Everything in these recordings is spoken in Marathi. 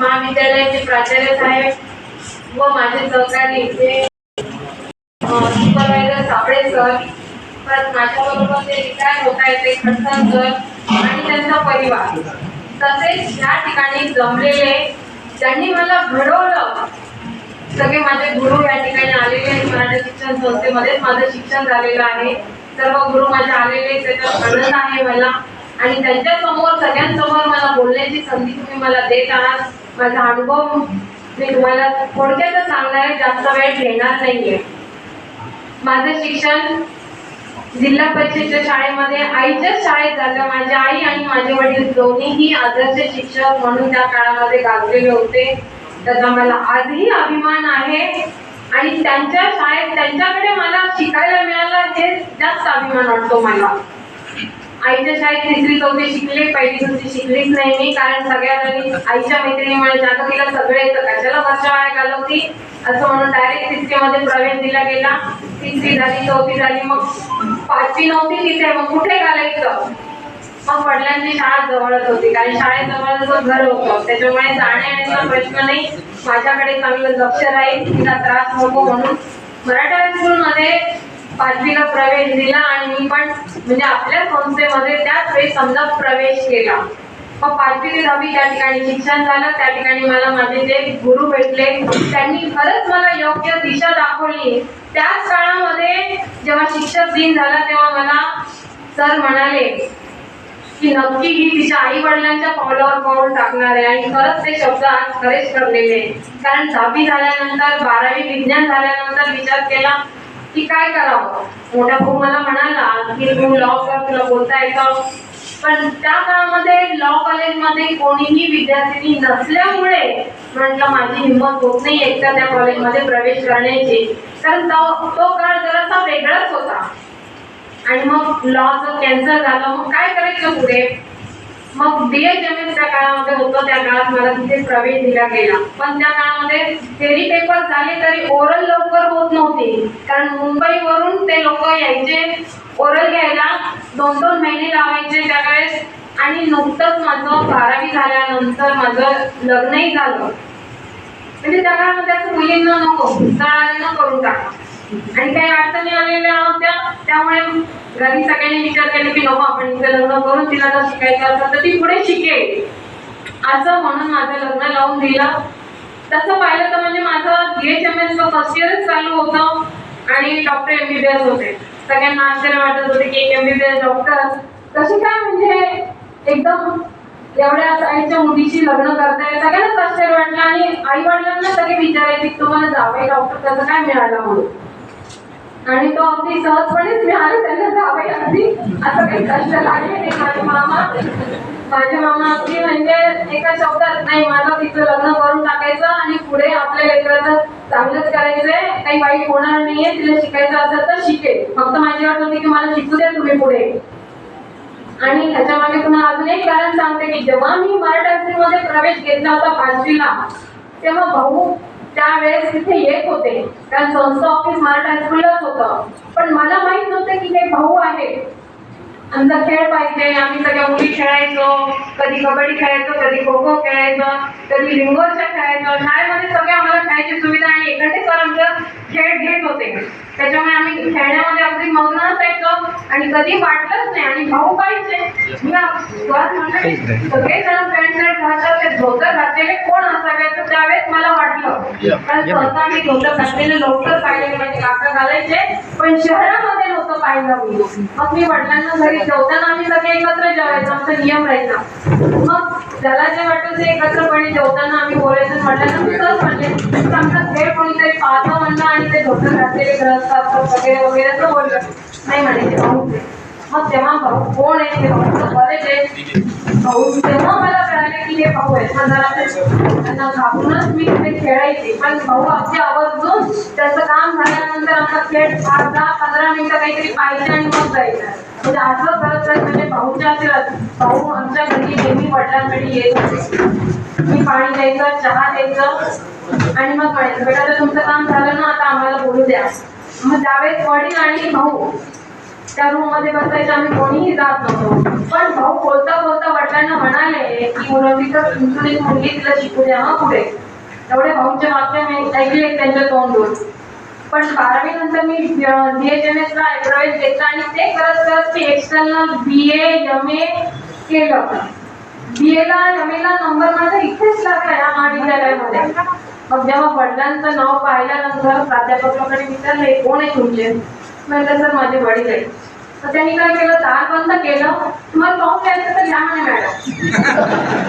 महाविद्यालयाचे प्राचार्य साहेब व माझे सहकारी इथे सुपरवायझर साबळे सर. परत माझ्याबरोबर ते रिटायर होत आहेत ते खडसन सर आणि त्यांचा परिवार. तसेच या ठिकाणी जमलेले ज्यांनी मला घडवलं सगळे माझे गुरु या ठिकाणी आलेले आहेत. मराठी शिक्षण संस्थेमध्येच माझं शिक्षण झालेलं आहे. सर्व गुरु माझे आलेले त्याचा आनंद आहे मला. आणि त्यांच्यासमोर सगळ्यांसमोर मला बोलण्याची संधी तुम्ही मला देत आहात. माझा अनुभव मी तुम्हाला थोडक्यातच सांगणार आहे जास्त वेळ घेणार नाहीये. माझं शिक्षण जिल्हा परिषदेच्या शाळेमध्ये आईच्याच शाळेत झालं माझी आई आणि माझे वडील दोन्हीही आदर्श शिक्षक म्हणून त्या काळामध्ये गाजलेले होते. त्याचा मला आजही अभिमान आहे. आणि त्यांच्या शाळेत त्यांच्याकडे मला शिकायला मिळालं हे जास्त अभिमान वाटतो मला. आईच्या शाळेत तिसरी चौथी शिकले पहिली चौथी शिकलीच नाही मी कारण सगळ्या जणी आईच्या मैत्रिणी म्हणायच्या तिला सगळे येतं कशाला वर्ष वाया घालवती. असं म्हणून डायरेक्ट तिसरीमध्ये प्रवेश दिला गेला. तिसरी झाली चौथी झाली मग पाचवी नव्हती तिथे मग कुठे घालायचं? मग वडिलांची शाळा जवळच होती कारण शाळेजवळच घर होतं. त्याच्यामुळे जाण्याचा प्रश्न नाही. माझ्याकडे चांगलं लक्ष राहील तिला त्रास नको म्हणून मराठा स्कूलमध्ये पाचवीला प्रवेश दिला आणि मी पण म्हणजे आपल्या संस्थेमध्ये त्याच वेळी समजा प्रवेश केला. मग पाचवी ते दहावी त्या ठिकाणी शिक्षण झालं त्या ठिकाणी मला माझे जे गुरु भेटले त्यांनी खरंच मला योग्य दिशा दाखवली. त्याच काळामध्ये जेव्हा शिक्षक दिन झाला तेव्हा मला सर म्हणाले की नक्की ही तिच्या आई वडिलांच्या पावलावर पाऊल टाकणार आहे आणि खरंच ते शब्द आज खरेच ठरलेले कारण दहावी झाल्यानंतर बारावी विज्ञान झाल्यानंतर विचार केला की काय करावं? मोठा भाऊ मला म्हणाला की तू लॉ कर तुला बोलता येतं. पण त्या काळामध्ये लॉ कॉलेजमध्ये कोणीही विद्यार्थिनी नसल्यामुळे म्हटलं माझी हिंमत होत नाही एकदा त्या कॉलेजमध्ये प्रवेश करण्याची. कारण तो तो काळ जरासा वेगळाच होता. आणि मग लॉचं कॅन्सल झालं मग काय करायचं पुढे? मग बी एच त्या काळामध्ये होतं त्या काळात मला तिथे प्रवेश दिला गेला. पण त्या काळामध्ये थेरी पेपर झाले तरी ओरल लवकर होत नव्हते. कारण मुंबईवरून ते लोक यायचे ओरल घ्यायला दोन दोन महिने लावायचे त्यावेळेस. आणि नुकतंच माझं बारावी झाल्यानंतर माझं लग्नही झालं. म्हणजे त्या काळामध्ये असं मुलींना नको न करून टाका आणि काही अडचणी आलेल्या होत्या त्यामुळे घरी सगळ्यांनी विचार केला की नको आपण इथं लग्न करून तिला जर शिकायचं असेल तर ती पुढे शिकेल. असं म्हणून माझं लग्न लावून दिलं. तसं पाहिलं तर म्हणजे माझं B H M S first इयरच चालू होतं आणि doctor M B B S होते. सगळ्यांना आश्चर्य वाटत होते की एक M B B S doctor कसे काय म्हणजे एकदम एवढ्या आईच्या मुलीशी लग्न करताय सगळ्यांनाच आश्चर्य वाटलं आणि आई वडिलांना सगळे विचारायचे तुम्हाला जावे डॉक्टर कसं काय मिळालं म्हणून? आणि तो अगदी सहजपणेच मिळाले त्यांना जावे अगदी असं काही कष्ट लागले नाही. माझे मामा माझे मामा अगदी म्हणजे एका शब्दात नाही माझं तिचं लग्न करून टाकायचं आणि पुढे आपल्या लेकराचं चांगलंच करायचंय. काही वाईट होणार नाहीये तिला शिकायचं असेल तर शिकेल. फक्त माझी वाट होती की मला शिकू द्या तुम्ही पुढे. आणि ह्याच्या मागे तुम्हाला अजून एक कारण सांगते की जेव्हा मी मराठी मध्ये प्रवेश घेतला होता पाचवीला तेव्हा भाऊ त्यावेळेस तिथे येत होते. कारण संस्था ऑफिस मला हायस्कूललाच होतं. पण मला माहीत नव्हतं की हे भाऊ आहे आमचा खेळ पाहिजे आम्ही सगळ्या मुली खेळायचो कधी कबड्डी खेळायचो कधी खो खो खेळायचो कधी लिंगोच्या खेळायचो. शाळेमध्ये सगळ्या आम्हाला खेळायची सुविधा आणि एखादे सर आमचं खेळ घेत होते. त्याच्यामुळे आम्ही खेळण्यामध्ये अगदी मग्न आणि कधी वाटलंच नाही. आणि भाऊ पाहिजे. मी सुरुवात म्हणलं की सगळेजण पॅन्ट शर्ट घालतात ते धोतर घातलेले कोण असावे? तर त्यावेळेस मला वाटलं. कारण सहसा मी धोतर घातलेले लवकर पाहिले म्हणजे घालायचे पण शहरामध्ये नव्हतं पाहिलं मी मग मी वडिलांना घरी जेवताना आम्ही सगळे एकत्र जेवायचो आमचा नियम राहायचा. मग ज्याला जे वाटतं ते एकत्रपणे जेवताना आम्ही बोलायचं. म्हटलं मी सहज म्हणले आमचा खेळ कोणीतरी पाहतो म्हणलं आणि ते धोतर घातलेले ग्रस्त असतात वगैरे वगैरे असं बोललं. नाही म्हणे. मग तेव्हा भाऊ कोण आहे ते बरेच आहे भाऊ तेव्हा मला कळाले की हे भाऊ आहेत मग जरा त्यांना घाबरूनच मी तिथे खेळायचे पण भाऊ अगदी आवर्जून त्याचं काम झाल्यानंतर आमचा खेळ पाच दहा पंधरा मिनिटं काहीतरी पाहिजे आणि मग जायचं म्हणजे असं करत करत म्हणजे भाऊच्या आशीर्वाद भाऊ आमच्या घरी नेहमी वडिलांकडे येत होते मी पाणी द्यायचं चहा द्यायचं आणि मग म्हणायचं बेटा तुमचं काम झालं ना आता आम्हाला बोलू द्या मग त्यावेळेस वडील आणि भाऊ त्या रूममध्ये बसायचं आम्ही कोणीही जात नव्हतो. पण भाऊ बोलता बोलता वडिलांना म्हणाले की मुरंबीचं तुमचं एक मुलगी तिला शिकू द्या हा पुढे. एवढे भाऊंचे वाक्य मी ऐकले त्यांच्या तोंडून. पण बारावी नंतर मी बीएचएमएस ला प्रवेश घेतला आणि ते करत करत मी external B A M A केलं. बी एला एम ला नंबर माझा इथेच लागला या महाविद्यालयामध्ये. मग जेव्हा वडिलांचं नाव पाहिल्यानंतर प्राध्यापकाकडे विचारले कोण आहे तुमचे? म्हणजे सर माझे वडील आहेत. तर त्यांनी काय केलं? दार बंद केलं. मग पाहून द्यायचं तर लहान म्हणे मॅडम.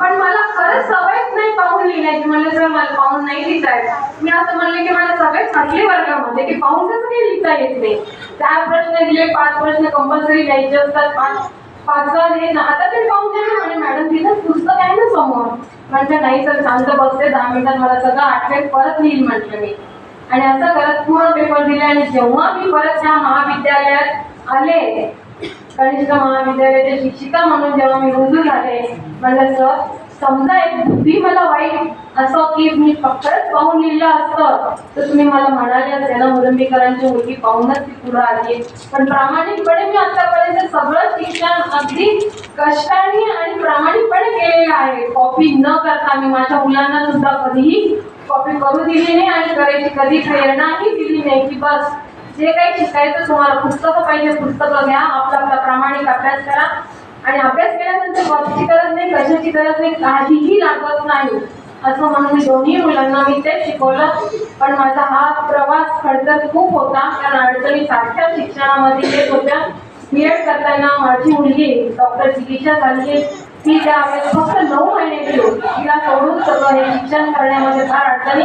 पण मला खरंच सवयच नाही पाहून लिहिण्याची. म्हणलं सर मला पाहून नाही लिहिता येत. मी असं म्हणले की मला सवय थकली वर्गामध्ये की पाहून कसं काही लिहिता येत नाही? चार प्रश्न दिले पाच प्रश्न कंपल्सरी द्यायचे असतात पाच पाच सहा हे आता ते पाहून द्या म्हणे मॅडम तिथं पुस्तक आहे ना समोर. म्हणजे नाही सर शांत बसते दहा मिनिटात मला सगळं आठवेल परत लिहिल म्हटलं मी. आणि असं करत पूर्ण पेपर दिले आणि जेव्हा मी परत ह्या महाविद्यालयात आले कनिष्ठ महाविद्यालयाचे शिक्षिका म्हणून जेव्हा मी रुजू झाले म्हणलं सर समजा एक बुद्धी मला वाईट असं की मी फक्तच पाहून लिहिलं असतं तर तुम्ही मला म्हणाले असते ना मुरंबीकरांची मुलगी पाहूनच ती पुढं आली. पण प्रामाणिकपणे मी आतापर्यंत सगळं शिक्षण अगदी कष्टाने आणि प्रामाणिकपणे केलेलं आहे. कॉपी न करता मी माझ्या मुलांना सुद्धा कधीही कॉपी करू दिली नाही आणि करायची कधी प्रेरणाही दिली नाही. की बस जे काही शिकायचं तुम्हाला पुस्तकं पाहिजे पुस्तकं घ्या आपला आपला प्रामाणिक अभ्यास करा. आणि अभ्यास केल्यानंतर वर्षी गरज नाही कशाची गरज नाही काहीही लागत नाही. असं म्हणून मी दोन्ही मुलांना मी तेच शिकवलं. पण माझा हा प्रवास खडतर खूप होता. कारण अडचणी सारख्या शिक्षणामध्ये येत होत्या. बी एड करताना माझी मुलगी डॉक्टर चिकित्सा झाली ती त्यावेळेस फक्त नऊ महिन्याची होती तिला सोडून सगळं हे शिक्षण करण्यामध्ये फार अडचणी.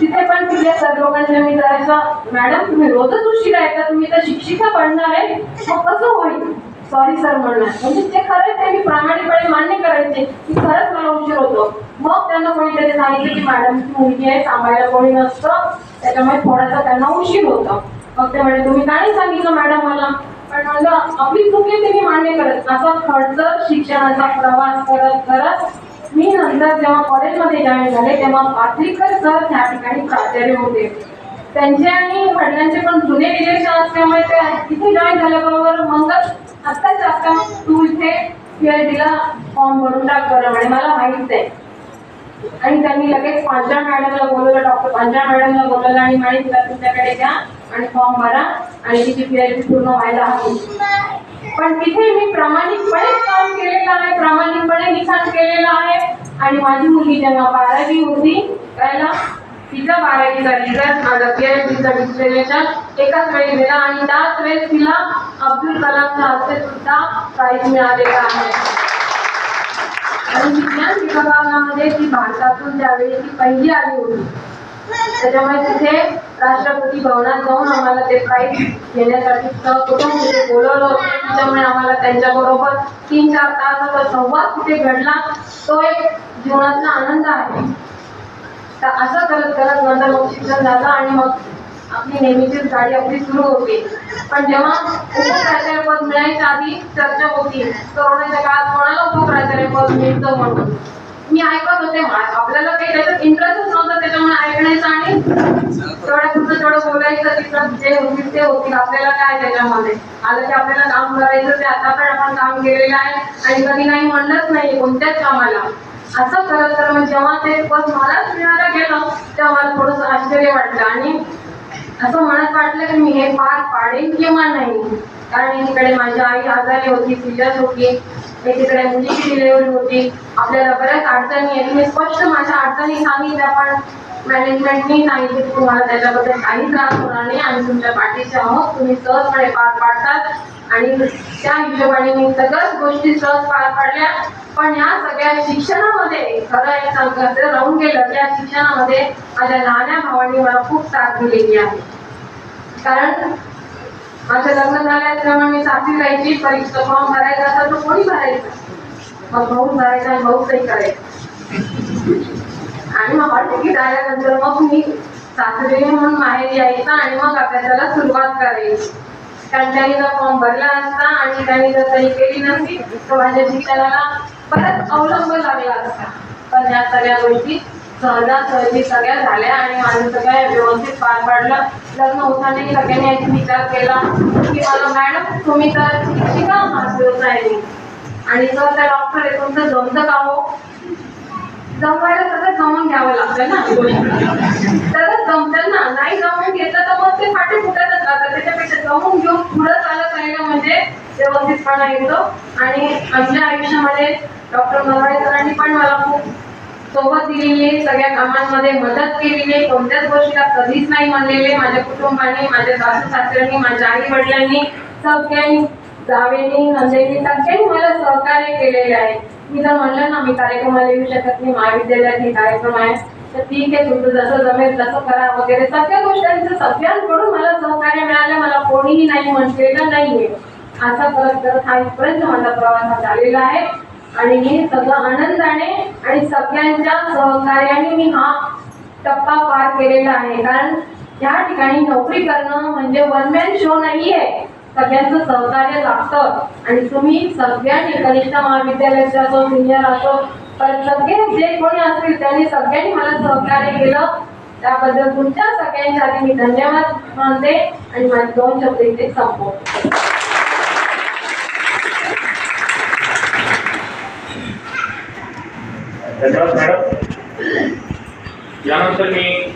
तिथे पण तिथल्या सर्वांच्या मी जायचं मॅडम तुम्ही रोजच उशिरा येता तुम्ही तर शिक्षिका बनणार आहे. मग कसं होईल? सॉरी सर म्हणणार म्हणजे ते खरंच त्यांनी प्रामाणिकपणे मान्य करायचे. की खरंच मला उशीर होतो. मग त्यांना कोणीतरी सांगितलं की मॅडम ती मुलगी आहे सांभाळायला कोणी नसतं. त्याच्यामुळे थोडासा त्यांना उशीर होतं. मग ते म्हणे तुम्ही काय सांगितलं मॅडम मला? पण म्हणलं आपली चुकी त्यांनी मान्य करत असा खर्च शिक्षणाचा प्रवास करत करत मी नंतर जेव्हा कॉलेजमध्ये जॉईन झाले तेव्हा पाथरीकर सर त्या ठिकाणी प्राचार्य होते. त्यांचे आणि वडिलांचे पण जुने रिलेशन असल्यामुळे ते तिथे जॉईन झाल्याबरोबर मग आत्ताच आता तू इथे यू आय टीला फॉर्म भरून टाक बरं म्हणे मला माहीत आहे आणि त्यांनी लगेच पांढऱ्या मॅडमला बोलवलं डॉक्टर पांढऱ्या मॅडमला बोलवलं आणि मॅडम तिला तुमच्याकडे द्या आणि फॉर्म भरा आणि तिची पीएचडी पूर्ण व्हायला हवी. पण तिथे मी प्रामाणिकपणे काम केलेलं आहे प्रामाणिकपणे लिखाण केलेलं आहे. आणि माझी मुलगी जेव्हा बारावी होती त्याला तिचा बारावीचा रिझल्ट माझा पीएचडीचा डिस्टिलेशन एकाच वेळी दिला आणि त्याच वेळेस तिला अब्दुल कलामच्या हस्ते सुद्धा प्राईज मिळालेला आहे. आणि विज्ञान विभागामध्ये ती भारतातून त्यावेळी ती पहिली आली होती त्याच्यामुळे तिथे राष्ट्रपती भवनात जाऊन आम्हाला ते प्राईज घेण्यासाठी कुटुंब तिथे बोलवलं होतं त्याच्यामुळे आम्हाला त्यांच्याबरोबर तीन चार तासाचा संवाद तिथे घडला. तो एक जीवनातला आनंद आहे. तर असं करत करत नंतर मग शिक्षण झालं आणि मग आपली नेहमीचीच गाडी आपली सुरू होती. पण जेव्हा उपप्राचार्यपद मिळायच्या आधी चर्चा होती करोनाच्या काळात कोणाला उपप्राचार्यपद मिळतं म्हणून? मी ऐकत होते आपल्याला काही त्याच्यात इंटरेस्टच नव्हता त्याच्यामुळे ऐकण्याचं आणि तेवढ्या पुढचं तेवढं बोलायचं तिथं जे होतील ते होतील आपल्याला काय त्याच्यामध्ये? आलं की आपल्याला काम करायचं ते आता पण आपण काम केलेलं आहे. आणि कधी नाही म्हणलंच नाही कोणत्याच कामाला. असं खरं तर मग जेव्हा ते पद मलाच मिळायला गेलं तेव्हा मला थोडंसं आश्चर्य वाटलं. आणि असं मनात वाटलं की मी हे पार पाडेन किंवा नाही. कारण एकीकडे माझी आई आजारी होती सिरियस होती. एकीकडे मुलीची डिलेवरी होती. आपल्याला बऱ्याच अडचणी आहेत मी स्पष्ट माझ्या अडचणी सांगितल्या पण मॅनेजमेंटनी सांगितले की तुम्हाला त्याच्याबद्दल काही त्रास होणार नाही आणि तुमच्या पाठीचे आहोत. तुम्ही सहजपणे पार पाडतात. आणि त्या हिशोबाने मी सगळ्याच गोष्टी सहज पार पाडल्या. पण या सगळ्या शिक्षणामध्ये खरं एक सांगायचं राहून गेलं त्या शिक्षणामध्ये माझ्या लहान्या भावाने मला खूप साथ दिलेली आहे. कारण माझं लग्न झाल्याप्रमाणे मी साथी राहायची परीक्षा फॉर्म भरायचा असा तो कोणी भरायचा? मग भाऊ भरायचा आणि भाऊ सही करायचा. आणि मग तिकीट आल्यानंतर मग मी सासरी म्हणून माहेरी यायचा आणि मग अभ्यासाला सुरुवात करायची. त्यांच्यानी जर फॉर्म भरला असता आणि त्यांनी जर सही केली नसती तर माझ्या शिक्षणाला परत अवलंब लागला असता. पण या सगळ्या गोष्टी सहजासहजी सगळ्या झाल्या आणि माझं सगळ्या व्यवस्थित पार पाडलं. लग्न होताना सगळ्यांनी याचा विचार केला की मला मॅडम तुम्ही तर शिक्षिका आहात व्यवसायाने आणि जर त्या डॉक्टर आहे तुमचं जमतं का हो? जमवायला सगळं जमून घ्यावं लागतं ना. सगळं जमतं ना. नाही जमून घेतलं तर मग ते फाटे फुटतच जातात त्याच्यापेक्षा जमून घेऊन पुढं चालत राहिलं म्हणजे व्यवस्थितपणा येतो. आणि आपल्या आयुष्यामध्ये डॉक्टर मलवाडेकरांनी पण मला खूप सोबत दिलेली आहे. सगळ्या कामांमध्ये मदत केलेली आहे. कोणत्याच गोष्टीला कधीच नाही म्हणलेले. माझ्या कुटुंबाने माझ्या सासू सासऱ्यांनी माझ्या आई वडिलांनी सगळ्यांनी जावेनी नंदेनी सगळ्यांनी मला सहकार्य केलेले आहे. मी जर म्हणलं ना मी कार्यक्रमाला येऊ शकत नाही महाविद्यालयात हे कार्यक्रम आहे. तर ठीक आहे तुमचं जसं जमेल तसं करा वगैरे. सगळ्या गोष्टींचं सगळ्यांकडून मला सहकार्य मिळालं. मला कोणीही नाही म्हटलेलं नाहीये. असा करत करत हा इथपर्यंत माझा प्रवास हा झालेला आहे. आणि मी सगळं आनंदाने आणि सगळ्यांच्या सहकार्याने मी हा टप्पा पार केलेला आहे. कारण या ठिकाणी नोकरी करणं म्हणजे वन मॅन शो नाही आहे सगळ्यांचं सहकार्य लागतं. आणि तुम्ही सगळ्यांनी कनिष्ठ महाविद्यालयाचे असो सिनियर असो पण सगळे जे कोणी असतील त्यांनी सगळ्यांनी मला सहकार्य केलं. त्याबद्दल तुमच्या सगळ्यांच्या आधी मी धन्यवाद मानते आणि माझे दोन शब्द इथे संपवते. धन्यवाद मॅडम. यानंतर मी